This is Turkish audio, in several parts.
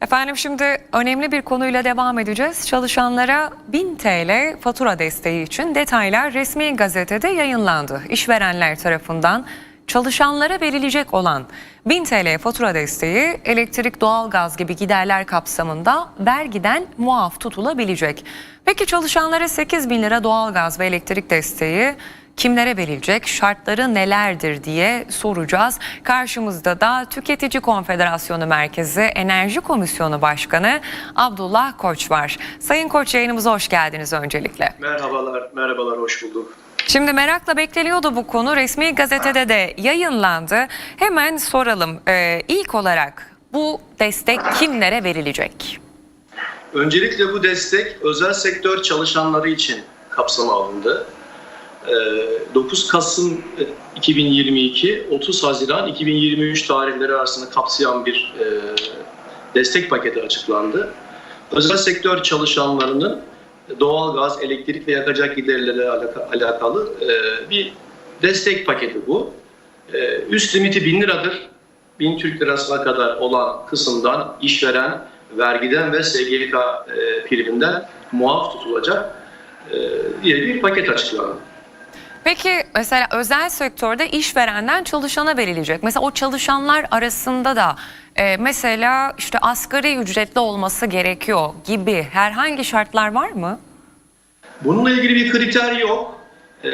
Efendim şimdi önemli bir konuyla devam edeceğiz. Çalışanlara 1000 TL fatura desteği için detaylar resmi gazetede yayınlandı. İşverenler tarafından çalışanlara verilecek olan 1000 TL fatura desteği elektrik, doğalgaz gibi giderler kapsamında vergiden muaf tutulabilecek. Peki çalışanlara 8 bin lira doğalgaz ve elektrik desteği kimlere verilecek, şartları nelerdir diye soracağız. Karşımızda da Tüketici Konfederasyonu Merkezi Enerji Komisyonu Başkanı Abdullah Koç var. Sayın Koç yayınımıza hoş geldiniz öncelikle. Merhabalar, merhabalar, hoş bulduk. Şimdi merakla bekleniyordu bu konu. Resmi gazetede de yayınlandı. Hemen soralım. Ee, ilk olarak bu destek kimlere verilecek? Öncelikle bu destek özel sektör çalışanları için kapsama alındı. Ee, 9 Kasım 2022, 30 Haziran 2023 tarihleri arasında kapsayan bir e, destek paketi açıklandı. Özel sektör çalışanlarının doğalgaz, elektrik ve yakacak giderlere alaka- alakalı e, bir destek paketi bu. E, Üst limiti 1000 liradır. 1000 Türk lirasına kadar olan kısımdan işveren vergiden ve SGK e, priminden muaf tutulacak e, diye bir paket açıklandı. Peki mesela özel sektörde işverenden çalışana verilecek. Mesela o çalışanlar arasında da e, mesela işte asgari ücretli olması gerekiyor gibi herhangi şartlar var mı? Bununla ilgili bir kriter yok. Ee,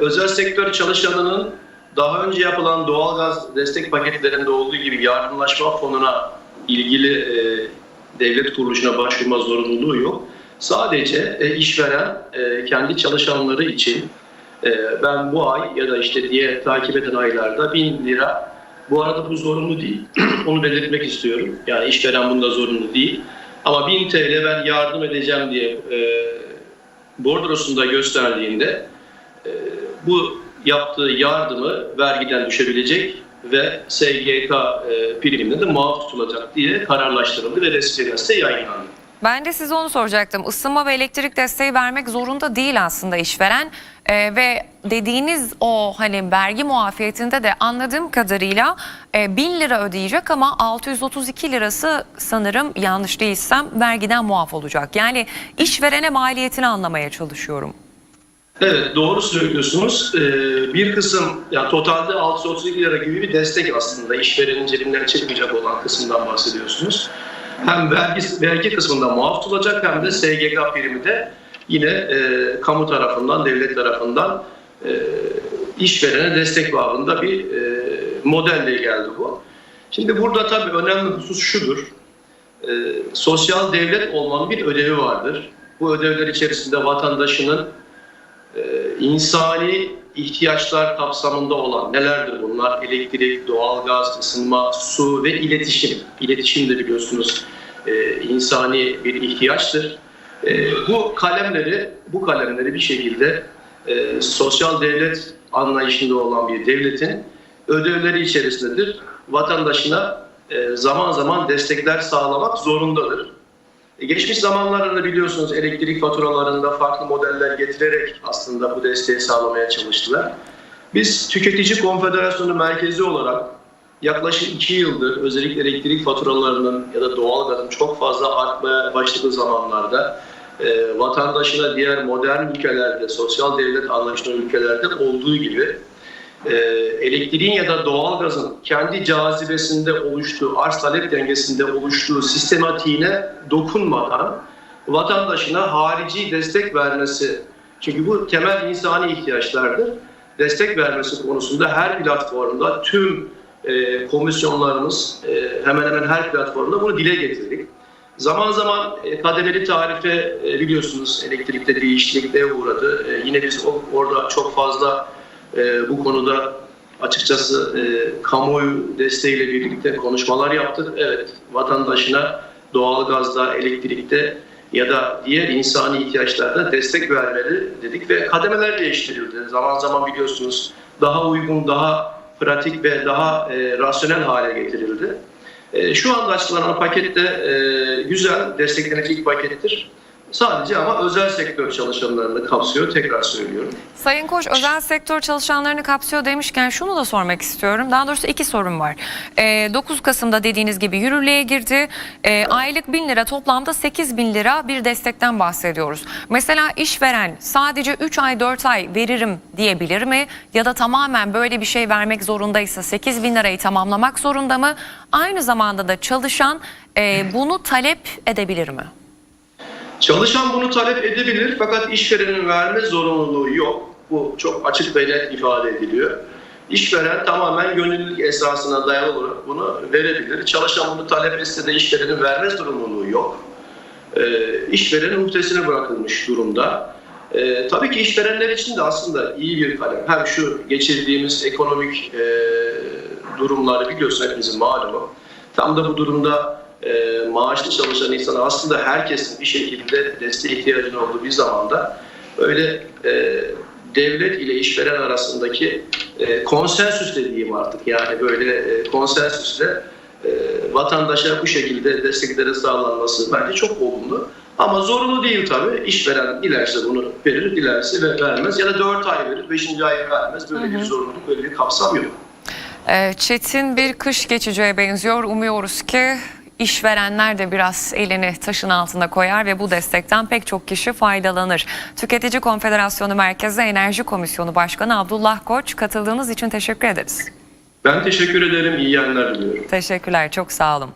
özel sektör çalışanının daha önce yapılan doğalgaz destek paketlerinde olduğu gibi yardımlaşma fonuna ilgili e, devlet kuruluşuna başvurma zorunluluğu yok. Sadece e, işveren e, kendi çalışanları için ben bu ay ya da işte diye takip eden aylarda 1000 lira bu arada bu zorunlu değil. Onu belirtmek istiyorum. Yani işveren bunda zorunlu değil. Ama 1000 TL ben yardım edeceğim diye e, bordrosunda gösterdiğinde e, bu yaptığı yardımı vergiden düşebilecek ve SGK e, priminde de muaf tutulacak diye kararlaştırıldı ve resmi gazete yayınlandı. Ben de size onu soracaktım. Isınma ve elektrik desteği vermek zorunda değil aslında işveren. Ee, ve dediğiniz o hani vergi muafiyetinde de anladığım kadarıyla e, 1000 lira ödeyecek ama 632 lirası sanırım yanlış değilsem vergiden muaf olacak. Yani işverene maliyetini anlamaya çalışıyorum. Evet doğru söylüyorsunuz. Ee, bir kısım yani totalde 632 lira gibi bir destek aslında işverenin cebinden çıkmayacak olan kısımdan bahsediyorsunuz. Hem vergi, vergi kısmında muaf tutulacak hem de SGK primi de yine e, kamu tarafından, devlet tarafından e, işverene destek babında bir e, modelle geldi bu. Şimdi burada tabii önemli husus şudur. E, sosyal devlet olmanın bir ödevi vardır. Bu ödevler içerisinde vatandaşının e, insani ihtiyaçlar kapsamında olan nelerdir bunlar? Elektrik, doğalgaz, ısınma, su ve iletişim. İletişim de biliyorsunuz e, insani bir ihtiyaçtır. E, bu kalemleri bu kalemleri bir şekilde e, sosyal devlet anlayışında olan bir devletin ödevleri içerisindedir. Vatandaşına zaman zaman destekler sağlamak zorundadır. E, Geçmiş zamanlarda biliyorsunuz elektrik faturalarında farklı modeller getirerek aslında bu desteği sağlamaya çalıştılar. Biz Tüketici Konfederasyonu merkezi olarak yaklaşık iki yıldır özellikle elektrik faturalarının ya da doğalgazın çok fazla artmaya başladığı zamanlarda e, vatandaşına diğer modern ülkelerde, sosyal devlet anlayışlı ülkelerde olduğu gibi e, elektriğin ya da doğalgazın kendi cazibesinde oluştuğu, arz talep dengesinde oluştuğu sistematiğine dokunmadan vatandaşına harici destek vermesi, çünkü bu temel insani ihtiyaçlardır, destek vermesi konusunda her platformda tüm e, komisyonlarımız e, hemen hemen her platformda bunu dile getirdik. Zaman zaman e, kademeli tarife e, biliyorsunuz elektrikte değişikliğe uğradı. E, yine biz orada çok fazla e, bu konuda açıkçası e, kamuoyu desteğiyle birlikte konuşmalar yaptık. Evet, vatandaşına doğalgazda, elektrikte ya da diğer insani ihtiyaçlarda destek vermeli dedik ve kademeler değiştirildi. Zaman zaman biliyorsunuz daha uygun, daha pratik ve daha e, rasyonel hale getirildi. E, şu anda açıklanan paket de e, güzel, desteklenecek bir pakettir. Sadece ama özel sektör çalışanlarını kapsıyor. Tekrar söylüyorum. Sayın Koç özel sektör çalışanlarını kapsıyor demişken şunu da sormak istiyorum. Daha doğrusu iki sorum var. Ee, 9 Kasım'da dediğiniz gibi yürürlüğe girdi. Ee, aylık 1000 lira toplamda 8 bin lira bir destekten bahsediyoruz. Mesela işveren sadece 3 ay 4 ay veririm diyebilir mi? Ya da tamamen böyle bir şey vermek zorundaysa 8 bin lirayı tamamlamak zorunda mı? Aynı zamanda da çalışan e, bunu talep edebilir mi? Çalışan bunu talep edebilir fakat işverenin verme zorunluluğu yok. Bu çok açık ve net ifade ediliyor. İşveren tamamen gönüllülük esasına dayalı olarak bunu verebilir. Çalışan bunu talep etse de işverenin verme zorunluluğu yok. Ee, işverenin muhtesine bırakılmış durumda. Ee, tabii ki işverenler için de aslında iyi bir kalem. Hem şu geçirdiğimiz ekonomik e, durumları biliyorsun hepimizin malumu. Tam da bu durumda e, maaşlı çalışan insan aslında herkesin bir şekilde desteğe ihtiyacının olduğu bir zamanda böyle e, devlet ile işveren arasındaki e, konsensüs dediğim artık yani böyle e, konsensüsle e, vatandaşa bu şekilde destekleri sağlanması bence çok olumlu. Ama zorunlu değil tabii. İşveren dilerse bunu verir, dilerse ve vermez. Ya da 4 ay verir, 5. ay vermez. Böyle bir zorunluluk, böyle bir kapsam yok. Ee, Çetin bir kış geçeceğe benziyor. Umuyoruz ki işverenler de biraz elini taşın altına koyar ve bu destekten pek çok kişi faydalanır. Tüketici Konfederasyonu Merkezi Enerji Komisyonu Başkanı Abdullah Koç katıldığınız için teşekkür ederiz. Ben teşekkür ederim. İyi yayınlar diliyorum. Teşekkürler, çok sağ olun.